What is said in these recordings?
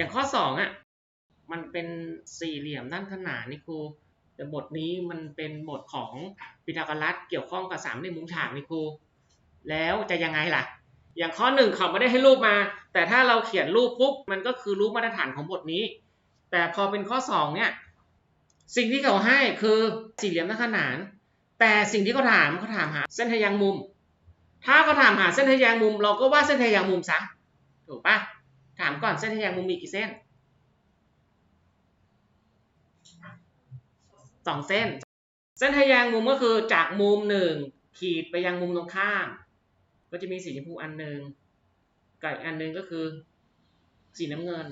อย่างข้อสองอะมันเป็นสี่เหลี่ยมด้านขนานนี่ครูแต่บทนี้มันเป็นบทของพีทาโกรัสเกี่ยวข้องกับสามเหลี่ยมมุมฉากนี่ครูแล้วจะยังไงล่ะ อย่างข้อหนึ่งเขาไม่ได้ให้รูปมา แต่ถ้าเราเขียนรูปปุ๊บมันก็คือรูปมาตรฐานของบทนี้ แต่พอเป็นข้อสองเนี่ยสิ่งที่เขาให้คือสี่เหลี่ยมด้านขนาน แต่สิ่งที่เขาถามเขาถามหาเส้นทะแยงมุม ถ้าเขาถามหาเส้นทะแยงมุม เราก็วาดเส้นทะแยงมุมซะถูกปะ ถามก่อนเส้นทะแยงมุมมีกี่เส้นสองเส้น เส้นทะแยงมุมก็คือจากมุมหนึ่งขีดไปยังมุมตรงข้าม ก็จะมีสีชมพูอันหนึ่งกับอันหนึ่งก็คือสีน้ำเงิน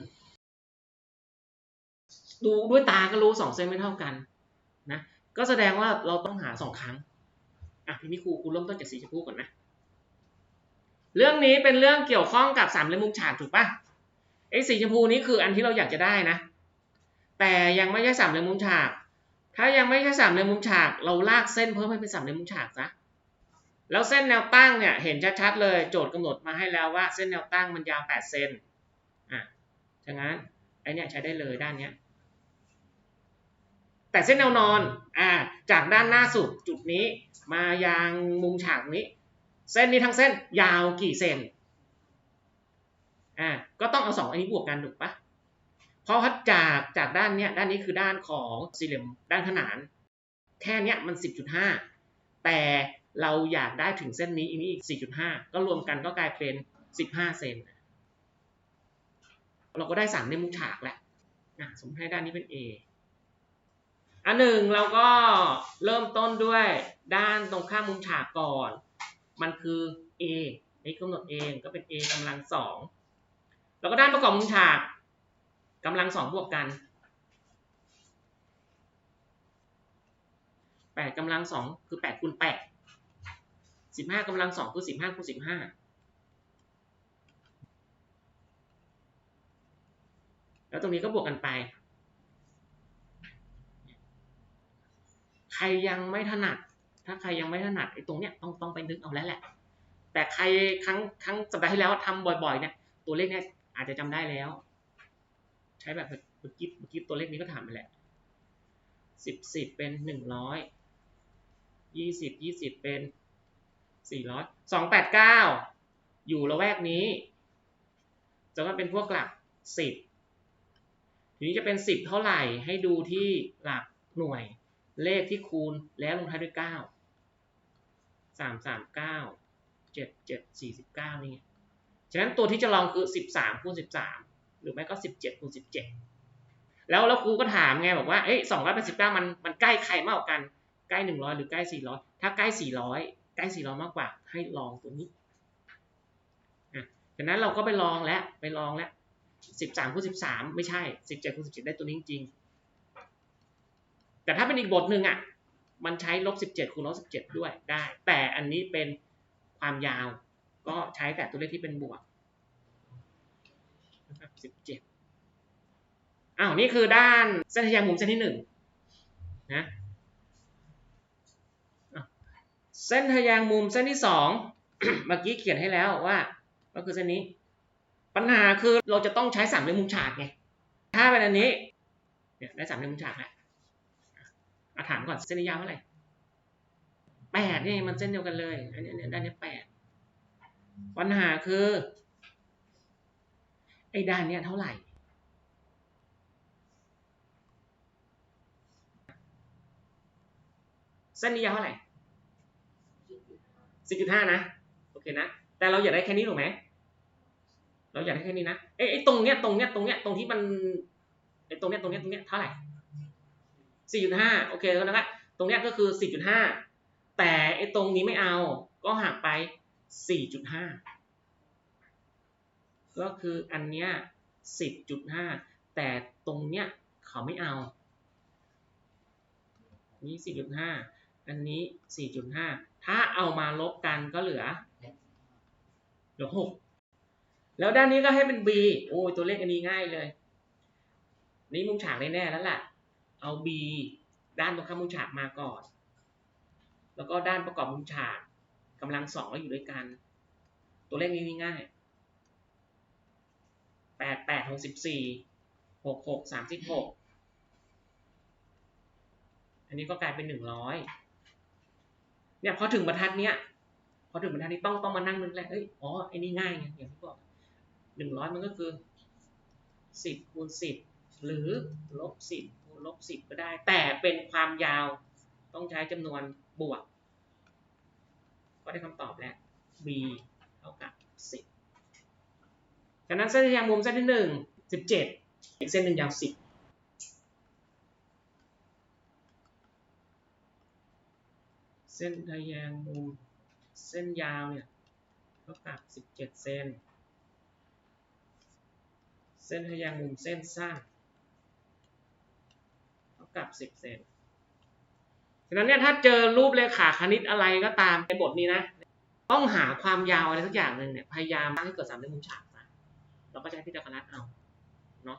ดูด้วยตาก็รู้สองเส้นไม่เท่ากันนะก็แสดงว่าเราต้องหาสองครั้งอะทีนี้ครูครูเริ่มต้นจากสีชมพูก่อนนะเรื่องนี้เป็นเรื่องเกี่ยวข้องกับสามเหลี่ยมมุมฉากถูกปะ ไอ้สีชมพูนี้คืออันที่เราอยากจะได้นะ แต่ยังไม่ใช่สามเหลี่ยมมุมฉาก ถ้ายังไม่ใช่สามเหลี่ยมมุมฉาก เราลากเส้นเพิ่มให้เป็นสามเหลี่ยมมุมฉากซะแล้วเส้นแนวตั้งเนี่ยเห็นชัดๆเลยโจทย์กำหนดมาให้แล้วว่าเส้นแนวตั้งมันยาว 8 เซนอะฉะนั้นไอเนี่ยใช้ได้เลยด้านเนี้ย แต่เส้นแนวนอนอ่าจากด้านหน้าสุดจุดนี้ มายังมุมฉากนี้ เส้นนี้ทั้งเส้นยาวกี่เซน อ่าก็ต้องเอาสองอันนี้บวกกันถูกปะเพราะว่าจากจากด้านเนี้ยด้านนี้คือด้านของสี่เหลี่ยมด้านขนาน แค่เนี้ยมัน 10.5 แต่เราอยากได้ถึงเส้นนี้อีกนี้อีก 4.5 ก็รวมกันก็กลายเป็น 15 เซนเราก็ได้สามในมุมฉากแหละนะสมมติให้ด้านนี้เป็น A อันหนึ่งเราก็เริ่มต้นด้วยด้านตรงข้ามมุมฉากก่อน มันคือ A นี่กำหนดเองก็เป็น A กำลังสอง แล้วก็ด้านประกอบมุมฉากกำลังสองบวกกันแปดกำลังสองคือแปดคูณแปดสิบห้ากำลังสองคือสิบห้าคูณสิบห้าแล้วตรงนี้ก็บวกกันไป ใครยังไม่ถนัด ถ้าใครยังไม่ถนัดไอ้ตรงเนี้ยต้องต้องไปนึกเอาแล้วแหละ แต่ใครครั้งครั้งสัปดาห์ที่แล้วทำบ่อยๆเนี่ยตัวเลขเนี้ย อาจจะจำได้แล้ว ใช้แบบเมื่อกี้เมื่อกี้ตัวเลขนี้ก็ถามไปแหละสิบสิบเป็นหนึ่งร้อยยี่สิบยี่สิบเป็นสี่ร้อยสองแปดเก้าอยู่ละแวกนี้จะว่าเป็นพวกหลักสิบทีนี้จะเป็นสิบเท่าไหร่ให้ดูที่หลักหน่วยเลขที่คูณแล้วลงท้ายด้วยเก้าสามสามเก้าเจ็ดเจ็ดสี่สิบเก้านี่ไง ฉะนั้นตัวที่จะลองคือสิบสามคูณสิบสามหรือไม่ก็สิบเจ็ดคูณสิบเจ็ดแล้วแล้วครูก็ถามไงบอกว่าเอ้ยสองร้อยแปดสิบเก้ามันมันใกล้ใครมากกว่ากันใกล้หนึ่งร้อยหรือใกล้สี่ร้อยถ้าใกล้สี่ร้อยใกล้สี่ร้อยมากกว่า ให้ลองตัวนี้อะฉะนั้นเราก็ไปลองแล้วไปลองแล้วสิบสามคูณสิบสามไม่ใช่สิบเจ็ดคูณสิบเจ็ดได้ตัวนี้จริงๆแต่ถ้าเป็นอีกบทหนึ่งอะมันใช้ลบสิบเจ็ดคูณลบสิบเจ็ดด้วยได้ แต่อันนี้เป็นความยาว ก็ใช้แต่ตัวเลขที่เป็นบวกนะครับสิบเจ็ดอ้าว นี่คือด้านเส้นทะแยงมุมเส้นที่หนึ่งนะเส้นทะแยงมุมเส้นที่สองเมื่อกี้เขียนให้แล้วว่า ก็คือเส้นนี้ ปัญหาคือเราจะต้องใช้สามเหลี่ยมมุมฉากไงถ้าเป็นอันนี้เนี่ยได้สามเหลี่ยมมุมฉากแล้วอาถามก่อนเส้นนี้ยาวเท่าไหร่แปดนี่มันเส้นเดียวกันเลยอันนี้ด้านนี้แปด ปัญหาคือ ไอ้ด้านเนี้ยเท่าไหร่ เส้นนี้ยาวเท่าไหร่สี่จุดห้านะ โอเคนะ แต่เราอยากได้แค่นี้ถูกไหม เราอยากได้แค่นี้นะเอ้ไอ้ตรงเนี้ยตรงเนี้ยตรงเนี้ยตรงที่มันไอ้ตรงเนี้ยตรงเนี้ยตรงเนี้ยเท่าไหร่สี่จุดห้าโอเคแล้วนะครับตรงเนี้ยก็คือสี่จุดห้าแต่ไอ้ตรงนี้ไม่เอา ก็หักไป สี่จุดห้าก็คืออันเนี้ยสิบจุดห้าแต่ตรงเนี้ยเขาไม่เอานี่สี่จุดห้าอันนี้ 4.5 ถ้าเอามาลบกันก็เหลือเหลือ 6 แล้วด้านนี้ก็ให้เป็น b โอ้ยตัวเลขอันนี้ง่ายเลย นี่มุมฉากแน่ๆแล้วล่ะ เอา b ด้านตรงข้ามมุมฉากมาก่อน แล้วก็ด้านประกอบมุมฉาก กำลังสองแล้วอยู่ด้วยกัน ตัวเลขนี้ง่ายแปดแปดหกสิบสี่หกหกสามสิบหกอันนี้ก็กลายเป็นหนึ่งร้อยเนี่ยพอถึงบรรทัดเนี้ยพอถึงบรรทัดนี้ต้องต้องมานั่งนึกแหละเอ้ยอ๋อไอ้นี่ง่ายไงอย่างที่บอกหนึ่งร้อยมันก็คือสิบคูณสิบหรือลบสิบคูณลบสิบก็ได้ แต่เป็นความยาวต้องใช้จำนวนบวก ก็ได้คำตอบแล้ว b เท่ากับสิบฉะนั้นเส้นทะยางมุมเส้นที่หนึ่งสิบเจ็ดอีกเส้นหนึ่งยาวสิบเส้นทะแยงมุมเส้นยาวเนี่ยเท่ากับสิบเจ็ดเซน เส้นทะแยงมุมเส้นสั้นเท่ากับสิบเซน ฉะนั้นเนี่ยถ้าเจอรูปเลขาคณิตอะไรก็ตามในบทนี้นะ ต้องหาความยาวอะไรสักอย่างหนึ่งเนี่ยพยายามให้เกิดสามเหลี่ยมมุมฉากมาเราก็จะให้พิจารณาเอาเนาะ